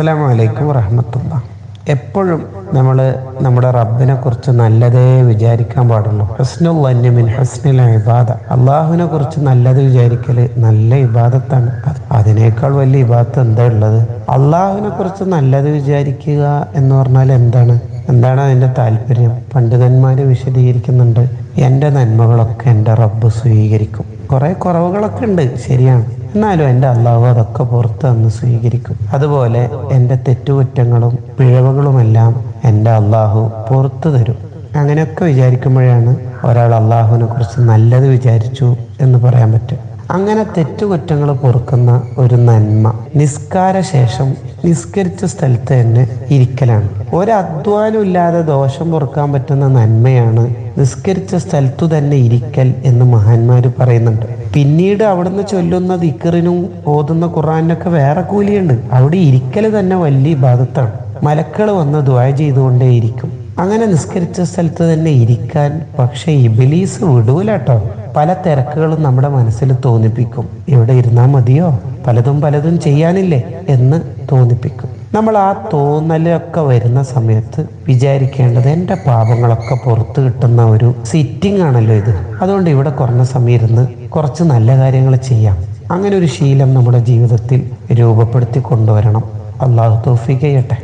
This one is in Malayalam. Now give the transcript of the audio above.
അസ്സലാമു അലൈക്കും വറഹമത്തുള്ള. എപ്പോഴും നമ്മൾ നമ്മുടെ റബ്ബിനെ കുറിച്ച് നല്ലതേ വിചാരിക്കാൻ പാടുള്ളൂ. ഹസ്നുൽ വന്യമിൻ ഹസ്നുൽ ഇബാദ. അള്ളാഹുവിനെ കുറിച്ച് നല്ലത് വിചാരിക്കൽ നല്ല ഇബാദത്താണ്. അതിനേക്കാൾ വലിയ ഇബാദത്ത് എന്താ ഉള്ളത്? അള്ളാഹുവിനെ കുറിച്ച് നല്ലത് വിചാരിക്കുക എന്ന് പറഞ്ഞാൽ എന്താണ്? എന്താണ് അതിന്റെ താല്പര്യം? പണ്ഡിതന്മാർ വിശദീകരിക്കുന്നുണ്ട്. എന്റെ നന്മകളൊക്കെ എന്റെ റബ്ബ് സ്വീകരിക്കും. കുറേ കുറവുകളൊക്കെ ഉണ്ട്. ശരിയാണ്. എന്നാലും എന്റെ അള്ളാഹു അതൊക്കെ പുറത്ത് നിന്ന് സ്വീകരിക്കും. അതുപോലെ എന്റെ തെറ്റുകുറ്റങ്ങളും പിഴവുകളുമെല്ലാം എന്റെ അള്ളാഹു പുറത്തു തരും. അങ്ങനെയൊക്കെ വിചാരിക്കുമ്പോഴാണ് ഒരാൾ അള്ളാഹുവിനെ കുറിച്ച് നല്ലത് വിചാരിച്ചു എന്ന് പറയാൻ പറ്റും അങ്ങനെ തെറ്റുകുറ്റങ്ങൾ പൊറുക്കുന്ന ഒരു നന്മ. നിസ്കാര ശേഷം നിസ്കരിച്ച സ്ഥലത്ത് തന്നെ ഇരിക്കലാണ്. ഒരധ്വാനം ഇല്ലാതെ ദോഷം പൊറുക്കാൻ പറ്റുന്ന നന്മയാണ് നിസ്കരിച്ച സ്ഥലത്തു തന്നെ ഇരിക്കൽ എന്ന് മഹാന്മാർ പറയുന്നുണ്ട്. പിന്നീട് അവിടുന്ന് ചൊല്ലുന്ന ദിക്കറിനും ഓതുന്ന ഖുറാനൊക്കെ വേറെ കൂലിയുണ്ട്. അവിടെ ഇരിക്കൽ തന്നെ വലിയ ബാധത്താണ് മലക്കൾ വന്ന് ദ്വായ ചെയ്തുകൊണ്ടേയിരിക്കും അങ്ങനെ നിസ്കരിച്ച സ്ഥലത്ത് തന്നെ ഇരിക്കാൻ പക്ഷെ ഇബിലീസ് വിടൂലട്ടോ പല തിരക്കുകളും നമ്മുടെ മനസ്സിൽ തോന്നിപ്പിക്കും. ഇവിടെ ഇരുന്നാൽ മതിയോ? പലതും പലതും ചെയ്യാനില്ലേ എന്ന് തോന്നിപ്പിക്കും. നമ്മൾ ആ തോന്നലൊക്കെ വരുന്ന സമയത്ത് വിചാരിക്കേണ്ടത് എന്റെ പാപങ്ങളൊക്കെ പുറത്ത് കിട്ടുന്ന ഒരു സിറ്റിംഗ് ആണല്ലോ ഇത്. അതുകൊണ്ട് ഇവിടെ കുറഞ്ഞ സമയം ഇരുന്ന് കുറച്ച് നല്ല കാര്യങ്ങൾ ചെയ്യാം. അങ്ങനെ ഒരു ശീലം നമ്മുടെ ജീവിതത്തിൽ രൂപപ്പെടുത്തി കൊണ്ടുവരണം. അള്ളാഹു തോഫിക്ക് ചെയ്യട്ടെ.